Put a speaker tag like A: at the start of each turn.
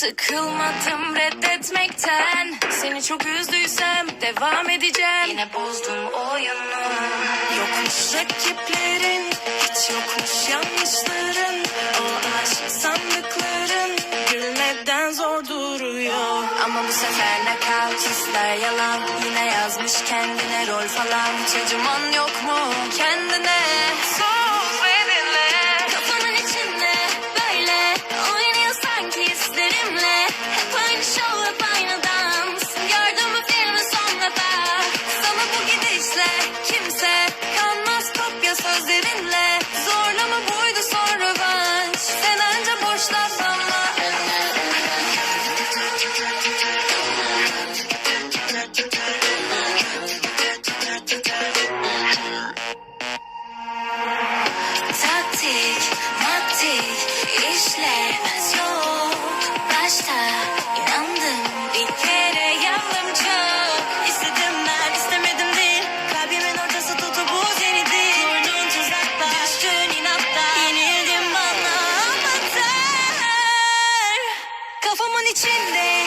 A: Sıkılmadım reddetmekten. Seni çok üzdüysem devam edeceğim. Yine bozdum oyunu.
B: Yokmuş rakiplerin, hiç yokmuş yanlışların.
A: Bu sefer nakal hisler yalan. Yine yazmış kendine rol falan. Hiç acıman yok mu kendine Başta inandım. Bir kere yandım çok.
C: İstedim ben istemedim değil. Kalbimin ortası tutu buz eridi Kurdun tuzakla Düştün inatla. Yenildim bana anlatır Kafamın içinde